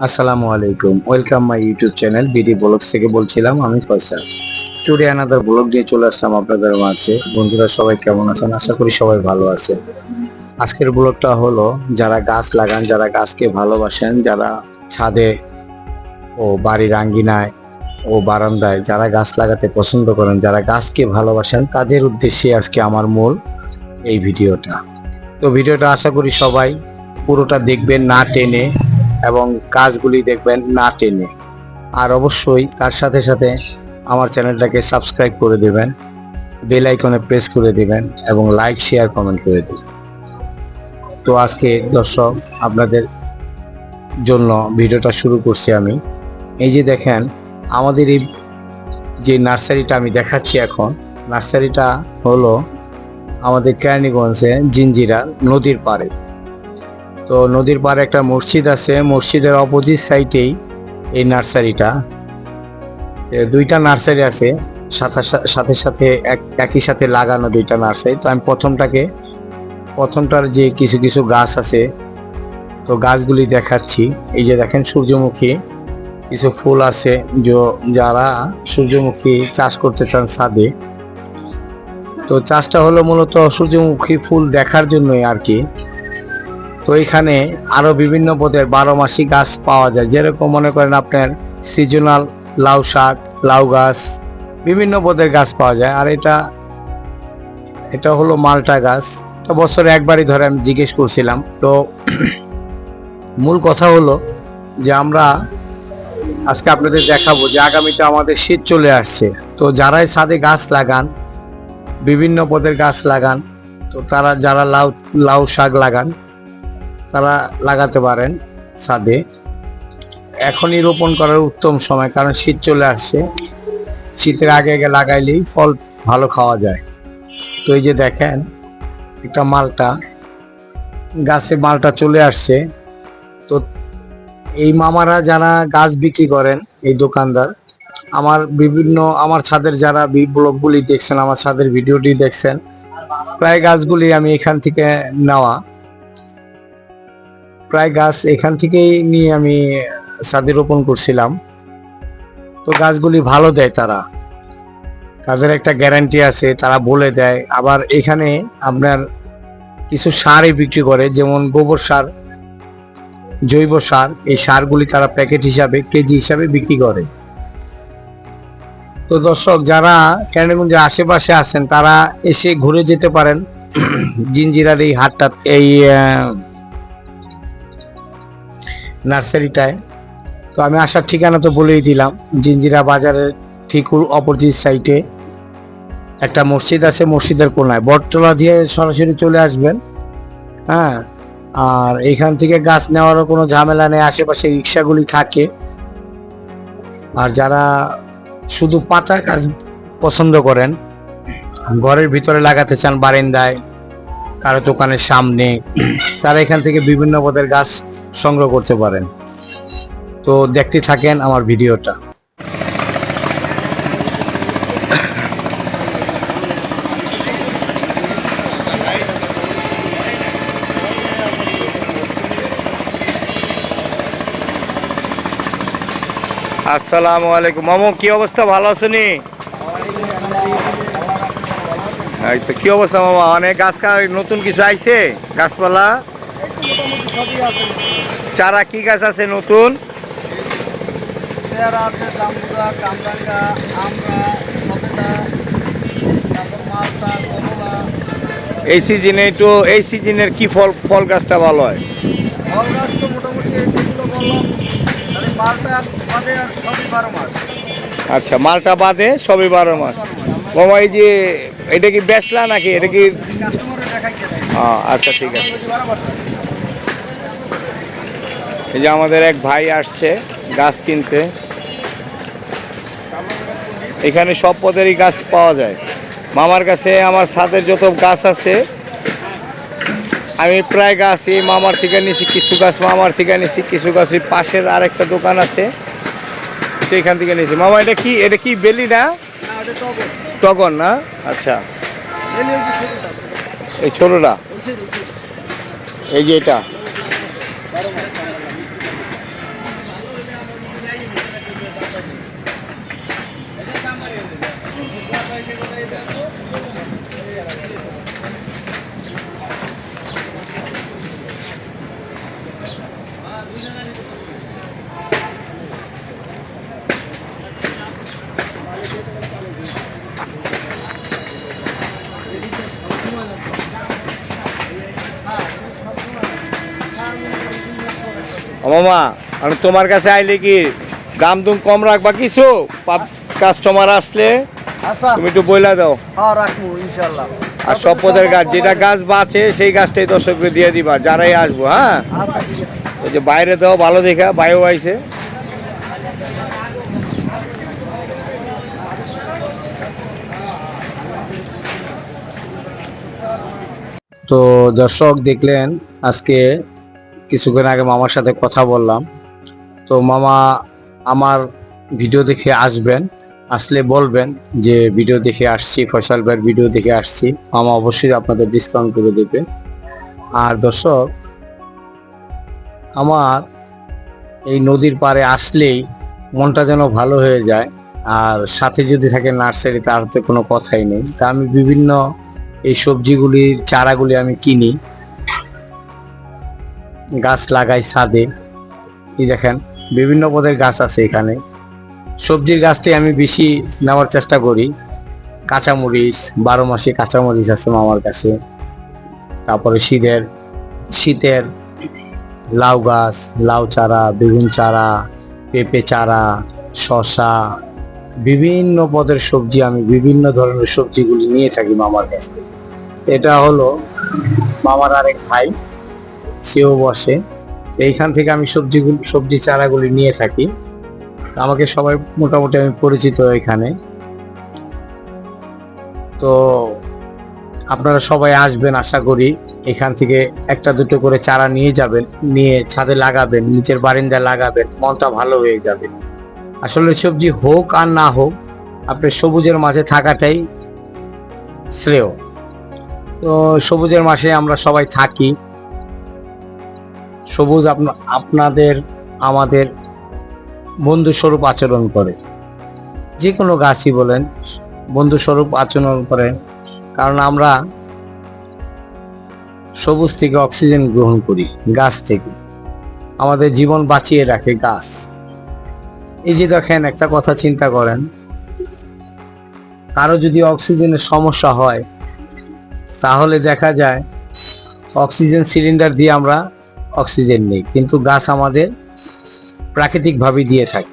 আসসালামু আলাইকুম। Welcome my YouTube channel BD blogs থেকে বলছিলাম আমি ফয়সাল। টুডে আনাদার ব্লগ নিয়ে চলে আসলাম আপনাদের মাঝে। বন্ধুরা সবাই কেমন আছেন? আশা করি সবাই ভালো আছেন। আজকের ব্লগটা হলো, যারা গাছ লাগান, যারা গাছকে ভালোবাসেন, যারা ছাদে ও বাড়ির আঙ্গিনায় ও বারান্দায় যারা গাছ লাগাতে পছন্দ করেন, যারা গাছকে ভালোবাসেন, তাদের উদ্দেশ্যে আজকে আমার মূল এই ভিডিওটা। তো ভিডিওটা আশা করি সবাই পুরোটা দেখবেন না টেনে। এবং কাজগুলি দেখবেন না টেনে। আর অবশ্যই তার সাথে সাথে আমার চ্যানেলটাকে সাবস্ক্রাইব করে দেবেন, বেল আইকনে প্রেস করে দেবেন এবং লাইক, শেয়ার, কমেন্ট করে দিবেন। তো আজকে দর্শক, আপনাদের জন্য ভিডিওটা শুরু করছি আমি। এই যে দেখেন, আমাদের এই যে নার্সারিটা আমি দেখাচ্ছি এখন, নার্সারিটা হলো আমাদের কেরানীগঞ্জে জিঞ্জিরা নদীর পাড়ে। তো নদীর পাড়ে একটা মসজিদ আছে, মসজিদের অপোজিট সাইডেই এই নার্সারিটা। দুইটা নার্সারি আছে, সাথে সাথে সাথে এক- একই সাথে লাগানো দুইটা নার্সারি। তো আমি প্রথমটাকে, প্রথমটার যে কিছু কিছু গাছ আছে, তো গাছগুলি দেখাচ্ছি। এই যে দেখেন সূর্যমুখী, কিছু ফুল আছে যারা সূর্যমুখী চাষ করতে চান ছাদে। তো চাষটা হলো মূলত সূর্যমুখী ফুল দেখার জন্যই আর কি। তো এখানে আরও বিভিন্ন পদের বারো মাসি গাছ পাওয়া যায়। যেরকম মনে করেন আপনার সিজনাল লাউ শাক, লাউ গাছ, বিভিন্ন পদের গাছ পাওয়া যায়। আর এটা এটা হলো মালটা গাছ। তো বছরে একবারই ধরে আমি জিজ্ঞেস করছিলাম। তো মূল কথা হলো যে আমরা আজকে আপনাদের দেখাবো যে আগামীতে আমাদের শীত চলে আসছে। তো যারাই ছাদে গাছ লাগান, বিভিন্ন পদের গাছ লাগান, তো তারা যারা লাউ লাউ শাক লাগান তারা লাগাতে পারেন ছাদে। এখনই রোপণ করার উত্তম সময়, কারণ শীত চলে আসছে। শীতের আগে আগে লাগাইলেই ফল ভালো খাওয়া যায়। তো এই যে দেখেন, একটা মালটা, গাছে মালটা চলে আসছে। তো এই মামারা যারা গাছ বিক্রি করেন, এই দোকানদার, আমার বিভিন্ন, আমার ছাদের যারা ব্লগগুলি দেখছেন, আমার ছাদের ভিডিওটি দেখছেন, প্রায় গাছগুলি আমি এখান থেকে নেওয়া। প্রায় গাছ এখান থেকেই নিয়ে আমি ছাদে রোপণ করছিলাম। তো গাছগুলি ভালো দেয় তারা। তাদের একটা গ্যারান্টি আছে, তারা বলে দেয়। আবার এখানে আপনার কিছু সারই বিক্রি করে, যেমন গোবর সার, জৈব সার, এই সারগুলি তারা প্যাকেট হিসাবে, কেজি হিসাবে বিক্রি করে। তো দর্শক, যারা কেরানীগঞ্জের আশেপাশে আছেন, তারা এসে ঘুরে যেতে পারেন। জিঞ্জিরার এই হাটটা, এই নার্সারিটায়। তো আমি আসার ঠিকানা তো বলেই দিলাম, জিঞ্জিরা বাজারের ঠিক অপোজিট সাইটে। একটা মসজিদ আছে মসজিদের কোনায়, বটতলা দিয়ে সরাসরি চলে আসবেন হ্যাঁ। আর এখান থেকে গাছ নেওয়ারও কোনো ঝামেলা নেই, আশেপাশে রিক্সাগুলি থাকে। আর যারা শুধু পাতা গাছ পছন্দ করেন, ঘরের ভিতরে লাগাতে চান বারেন্দায়, কারও দোকানের সামনে, তারা এখান থেকে বিভিন্ন পদের গাছ সংগ্রহ করতে পারেন। তো দেখতে থাকেন আমার ভিডিওটা। আসসালামু আলাইকুম। মামু কি অবস্থা? ভালো আছেনি তো কি অবস্থা মামা? অনেক গাছ নতুন কিছু আইছে? গাছপালা? চারা কি গাছ আছে নতুন? আছে জাম্বুরা কামরাঙ্গা আমরা সবেদা তারপর মালটা কমলা। এই সিজনে একটু এই সিজনের কি ফল ফল গাছটা ভালো হয়? ফল গাছ তো মোটামুটি এই যেগুলো বললাম তাহলে মালটা বাদে আর সবই বারো মাস। আচ্ছা মালটা বাদে সবই বারো মাস। মামা এই যে এটা কি বেচলা নাকি? এটা কি কাস্টমারে দেখাই গেছে আচ্ছা ঠিক আছে। এই যে আমাদের এক ভাই আসছে গাছ কিনতে। এখানে সব পদেরই গাছ পাওয়া যায়। মামার কাছে আমার ছাদের যত গাছ আছে আমি প্রায় গাছই মামার থেকে নিছি কিছু গাছ মামার থেকে নিছি কিছু গাছ ওই পাশের আরেকটা দোকান আছে সেইখান থেকে নিয়েছি মামা এটা কি এটা কি বেলি না? না ওটা টগর। টগর না? আচ্ছা। এই ছোটটা। এই যে এটা। মামা আমি তোমার কাছে আইলে কি দাম দুম কম রাখবা কিছু? কাস্টমার আসলে আচ্ছা। তুমি একটু বইলা দাও। হ্যাঁ রাখব ইনশাল্লাহ আর সব পদের গাছ যেটা গাছ বাঁচে সেই গাছটাই দর্শককে দিয়ে দিবা যারাই আসব হ্যাঁ? আচ্ছা ঠিক আছে। ওই যে বাইরে দাও ভালো দেখা বায়ু আইছে। তো দর্শক দেখলেন আজকে কিছুক্ষণ আগে মামার সাথে কথা বললাম। তো মামা আমার ভিডিও দেখে আসবেন, আসলে বলবেন যে ভিডিও দেখে আসছি, ফয়সাল ভাইয়ের ভিডিও দেখে আসছি। মামা অবশ্যই আপনাদের ডিসকাউন্ট করে দেবে। আর দর্শক, আমার এই নদীর পাড়ে আসলেই মনটা যেন ভালো হয়ে যায়। আর সাথে যদি থাকে নার্সারি, তার তো কোনো কথাই নেই। তা আমি বিভিন্ন এই সবজিগুলির চারাগুলি আমি কিনি। গাছ লাগাই ছাদে। এই দেখেন, বিভিন্ন পদের গাছ আছে এখানে। সবজির গাছটি আমি বেশি নেওয়ার চেষ্টা করি। কাঁচামরিচ, বারো মাসে কাঁচামরিচ আছে মামার কাছে। তারপরে শীতের শীতের লাউ গাছ, লাউ চারা, বেগুন চারা, পেঁপে চারা শশা বিভিন্ন পদের সবজি আমি বিভিন্ন ধরনের সবজিগুলি নিয়ে থাকি মামার কাছে। এটা হলো মামার আরেক ভাই। সেও বসে। এইখান থেকে আমি সবজিগুলি, সবজি চারাগুলি নিয়ে থাকি। আমাকে সবাই মোটামুটি আমি পরিচিত এখানে। তো আপনারা সবাই আসবেন আশা করি। এখান থেকে একটা দুটো করে চারা নিয়ে যাবেন, নিয়ে ছাদে লাগাবেন, নিচের বারিন্দায় লাগাবেন, মনটা ভালো হয়ে যাবে। আসলে সবজি হোক আর না হোক, আপনি সবুজের মাঝে থাকাটাই শ্রেয়। তো সবুজের মাসে আমরা সবাই থাকি। সবুজ আপনা- আপনাদের, আমাদের বন্ধু স্বরূপ আচরণ করে। যে কোনো গাছই বলেন বন্ধু স্বরূপ আচরণ করে। কারণ আমরা সবুজ থেকে অক্সিজেন গ্রহণ করি গাছ থেকে। আমাদের জীবন বাঁচিয়ে রাখে গাছ। এই যে দেখেন, একটা কথা চিন্তা করেন। কারও যদি অক্সিজেনের সমস্যা হয়, তাহলে দেখা যায় অক্সিজেন সিলিন্ডার দিয়ে আমরা অক্সিজেন নেই। কিন্তু গাছ আমাদের প্রাকৃতিকভাবে দিয়ে থাকে।